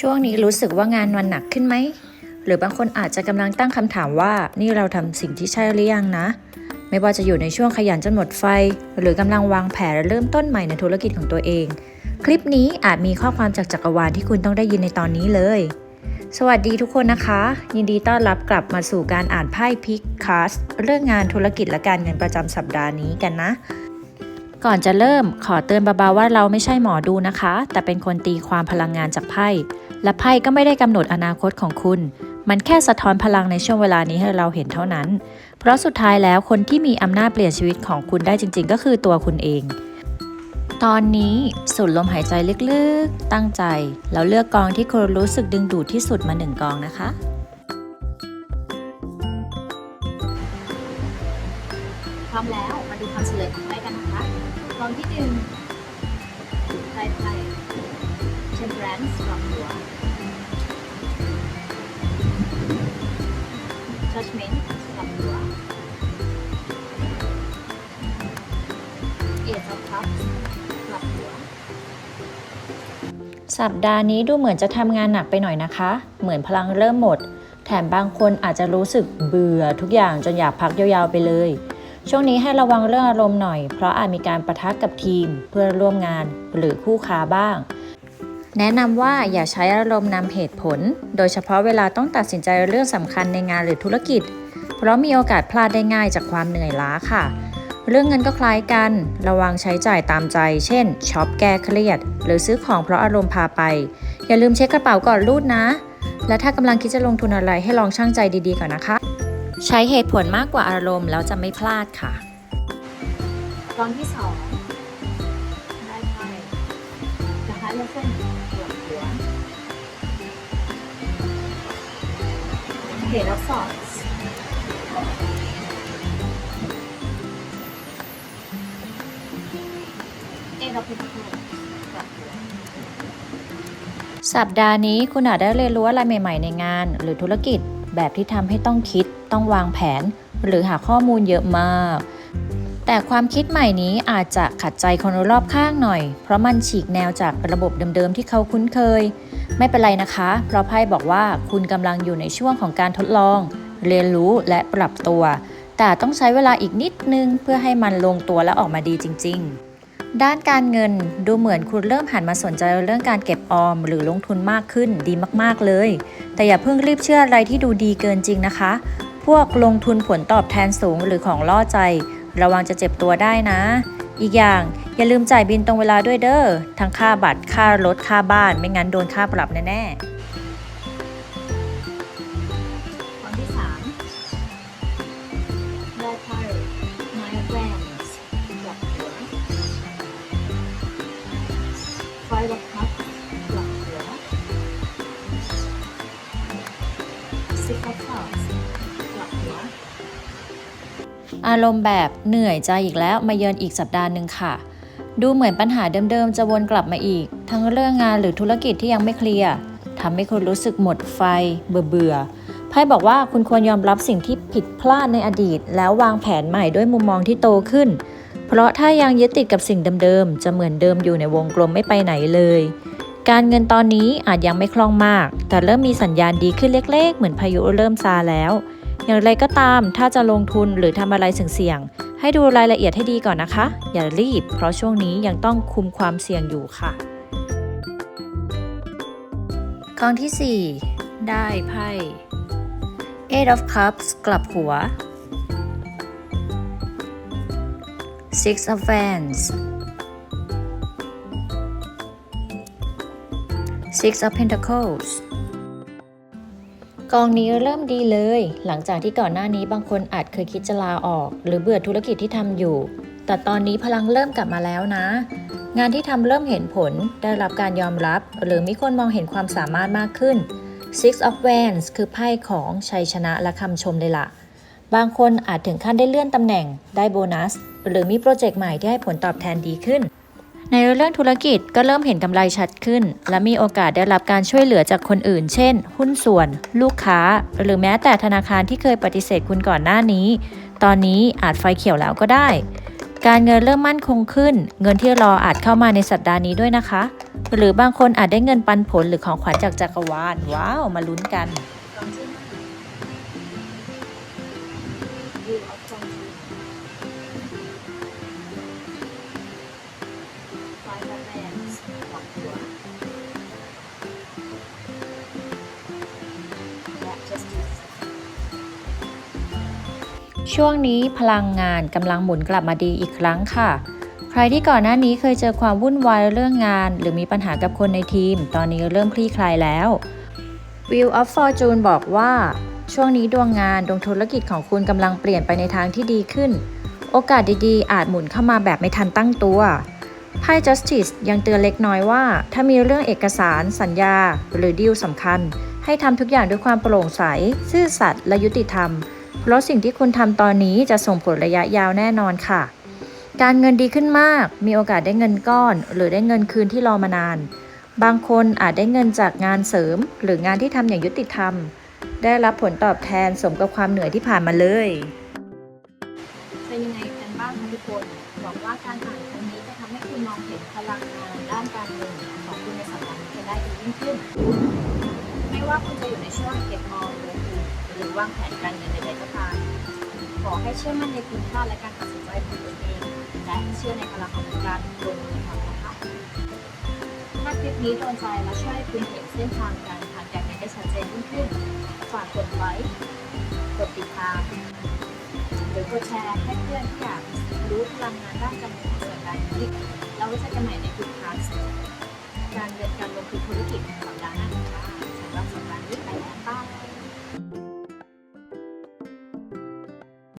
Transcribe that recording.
ช่วงนี้รู้สึกว่างานมันหนักขึ้นไหม หรือบางคนอาจจะกำลังตั้งคำถามว่านี่เราทำสิ่งที่ใช่หรือยังนะ ไม่ว่าจะอยู่ในช่วงขยันจนหมดไฟ หรือกำลังวางแผนและเริ่มต้นใหม่ในธุรกิจของตัวเอง คลิปนี้อาจมีข้อความจากจักรวาลที่คุณต้องได้ยินในตอนนี้เลย สวัสดีทุกคนนะคะ ยินดีต้อนรับกลับมาสู่การอ่านไพ่พิกคาสเรื่องงานธุรกิจและการเงินประจำสัปดาห์นี้กันนะ ก่อนจะเริ่มขอเตือนเบาๆว่าเราไม่ใช่หมอดูนะคะ แต่เป็นคนตีความพลังงานจากไพ่ และไพ่ก็ไม่ได้กำหนดอนาคตของคุณ มันแค่สะท้อนพลังในช่วงเวลานี้ให้เราเห็นเท่านั้น เพราะสุดท้ายแล้วคนที่มีอำนาจเปลี่ยนชีวิตของคุณได้จริง ๆ ก็คือตัวคุณเอง ตอนนี้สูดลมหายใจลึกๆ ตั้งใจ แล้วเลือกกองที่คุณรู้สึกดึงดูดที่สุดมาหนึ่งกองนะคะ พร้อมแล้วมาดูคำเฉลยของไพ่กันนะคะกองที่หนึ่งไพ่ไพ่ temperance กลับหัว judgment กลับหัว eight of cups กลับหัว สัปดาห์นี้ดูเหมือนจะทำงานหนักไปหน่อยนะคะ เหมือนพลังเริ่มหมด แถมบางคนอาจจะรู้สึกเบื่อทุกอย่างจนอยากพักยาวๆไปเลย ช่วงนี้ให้ระวังเรื่องอารมณ์หน่อย เพราะอาจมีการประทะกับทีมเพื่อนร่วมงานหรือคู่ค้าบ้าง แนะนำว่าอย่าใช้อารมณ์นำเหตุผล โดยเฉพาะเวลาต้องตัดสินใจเรื่องสำคัญในงานหรือธุรกิจ เพราะมีโอกาสพลาดได้ง่ายจากความเหนื่อยล้าค่ะ เรื่องเงินก็คล้ายกัน ระวังใช้จ่ายตามใจ เช่นช็อปแก้เครียด หรือซื้อของเพราะอารมณ์พาไป อย่าลืมเช็คกระเป๋าก่อนรูดนะ และถ้ากำลังคิดจะลงทุนอะไรให้ลองชั่งใจดีๆก่อนนะคะ ใช้เหตุผลมากกว่าอารมณ์แล้วจะไม่พลาดค่ะกองที่สองได้ไพ่ The Hierophant กลับหัว Eight of Swords Eight of Pentacles กลับหัวสัปดาห์นี้คุณอาจได้เรียนรู้อะไรใหม่ ๆ ในงาน หรือธุรกิจแบบที่ทำให้ต้องคิด ต้องวางแผน หรือหาข้อมูลเยอะมาก แต่ความคิดใหม่นี้อาจจะขัดใจคนรอบข้างหน่อย เพราะมันฉีกแนวจากระบบเดิมๆที่เขาคุ้นเคย ไม่เป็นไรนะคะ เพราะไพ่บอกว่าคุณกำลังอยู่ในช่วงของการทดลอง เรียนรู้และปรับตัว แต่ต้องใช้เวลาอีกนิดนึงเพื่อให้มันลงตัวและออกมาดีจริง ๆด้านการเงินดูเหมือนคุณเริ่มหันมาสนใจเรื่องการเก็บออม หรือลงทุนมากขึ้นดีมากๆเลย แต่อย่าเพิ่งรีบเชื่ออะไรที่ดูดีเกินจริงนะคะ พวกลงทุนผลตอบแทนสูงหรือของล่อใจ ระวังจะเจ็บตัวได้นะ อีกอย่างอย่าลืมจ่ายบินตรงเวลาด้วยเด้อ ทั้งค่าบัตร ค่ารถ ค่าบ้าน ไม่งั้นโดนค่าปรับแน่กองที่ได้ไพ่ Nine of Wands กลับ อารมณ์แบบเหนื่อยใจอีกแล้วมาเยือนอีกสัปดาห์หนึ่งค่ะ ดูเหมือนปัญหาเดิมๆ จะวนกลับมาอีก ทั้งเรื่องงานหรือธุรกิจที่ยังไม่เคลียร์ทำให้คุณรู้สึกหมดไฟ เบื่อเบื่อๆไพ่บอกว่าคุณควรยอมรับสิ่งที่ผิดพลาดในอดีต แล้ววางแผนใหม่ด้วยมุมมองที่โตขึ้น เพราะถ้ายังยึดติดกับสิ่งเดิมๆ จะเหมือนเดิมอยู่ในวงกลมไม่ไปไหนเลย การเงินตอนนี้อาจยังไม่คล่องมาก แต่เริ่มมีสัญญาณดีขึ้นเล็ก ๆ เหมือนพายุเริ่มซาแล้ว อย่างไรก็ตามถ้าจะลงทุนหรือทำอะไรเสี่ยงๆให้ดูรายละเอียดให้ดีก่อนนะคะ อย่ารีบ เพราะช่วงนี้ยังต้องคุมความเสี่ยงอยู่ค่ะกองที่ 4 ได้ไพ่ Eight of Cups กลับหัว Six of Wands Six of Pentacles กองนี้เริ่มดีเลย หลังจากที่ก่อนหน้านี้บางคนอาจเคยคิดจะลาออก หรือเบื่อธุรกิจที่ทำอยู่ แต่ตอนนี้พลังเริ่มกลับมาแล้วนะ งานที่ทำเริ่มเห็นผล ได้รับการยอมรับ หรือมีคนมองเห็นความสามารถมากขึ้น Six of Wands คือไพ่ของชัยชนะและคำชมเลยล่ะ บางคนอาจถึงขั้นได้เลื่อนตำแหน่ง ได้โบนัส หรือมีโปรเจกต์ใหม่ที่ให้ผลตอบแทนดีขึ้น ในเรื่องธุรกิจก็เริ่มเห็นกำไรชัดขึ้น และมีโอกาสได้รับการช่วยเหลือจากคนอื่น เช่น หุ้นส่วน ลูกค้า หรือแม้แต่ธนาคารที่เคยปฏิเสธคุณก่อนหน้านี้ ตอนนี้อาจไฟเขียวแล้วก็ได้ การเงินเริ่มมั่นคงขึ้น เงินที่รออาจเข้ามาในสัปดาห์นี้ด้วยนะคะ หรือบางคนอาจได้เงินปันผลหรือของขวัญจากจักรวาลว้าวมาลุ้นกัน ช่วงนี้พลังงานกำลังหมุนกลับมาดีอีกครั้งค่ะ ใครที่ก่อนหน้านี้เคยเจอความวุ่นวายเรื่องงาน หรือมีปัญหากับคนในทีม ตอนนี้เริ่มคลี่คลายแล้ว Wheel of Fortune บอกว่า ช่วงนี้ดวงงานดวงธุรกิจของคุณกำลังเปลี่ยนไปในทางที่ดีขึ้น โอกาสดีๆ อาจหมุนเข้ามาแบบไม่ทันตั้งตัวไพ่ Justice ยังเตือนเล็กน้อยว่า ถ้ามีเรื่องเอกสาร สัญญา หรือดีลสำคัญ ให้ทำทุกอย่างด้วยความโปร่งใส ซื่อสัตย์และยุติธรรม เพราะสิ่งที่คุณทำตอนนี้จะส่งผลระยะยาวแน่นอนค่ะ การเงินดีขึ้นมาก มีโอกาสได้เงินก้อน หรือได้เงินคืนที่รอมานาน บางคนอาจได้เงินจากงานเสริม หรืองานที่ทำอย่างยุติธรรม ได้รับผลตอบแทนสมกับความเหนื่อยที่ผ่านมาเลยเป็นยังไงกันบ้างคะทุกคนหวังว่าการอ่านครั้งนี้จะทำให้คุณมองเห็นพลังงานด้านการเงินของคุณในสัปดาห์นี้ได้ดียิ่งขึ้น ไม่ว่าคุณจะอยู่ในช่วงเก็บออมลงทุนห รือวางแผนการเงินใดๆก็ตามขอให้เชื่อมั่นในคุณค่าและการตัดสินใจของตัวเองและเชื่อในพลังของการลงมือทำนะคะถ้าคลิปนี้โดนใจและช่วยคุณเห็นเส้นทางการผ่านการเงินได้ชัดเจนยิ่งขึ้นฝากกดไลค์กดติดตามหรือกดแชร์ให้เพื่อนที่อยากรู้พลังงานด้านการเงินของสัปดาห์นี้เราไว้เจอกันใหม่ในคุณคลาสการเงินการลงทุนธุรกิจสัปดาห์หน้าค่ะสำหรับสัปดาห์นี้ไปแล้วบาย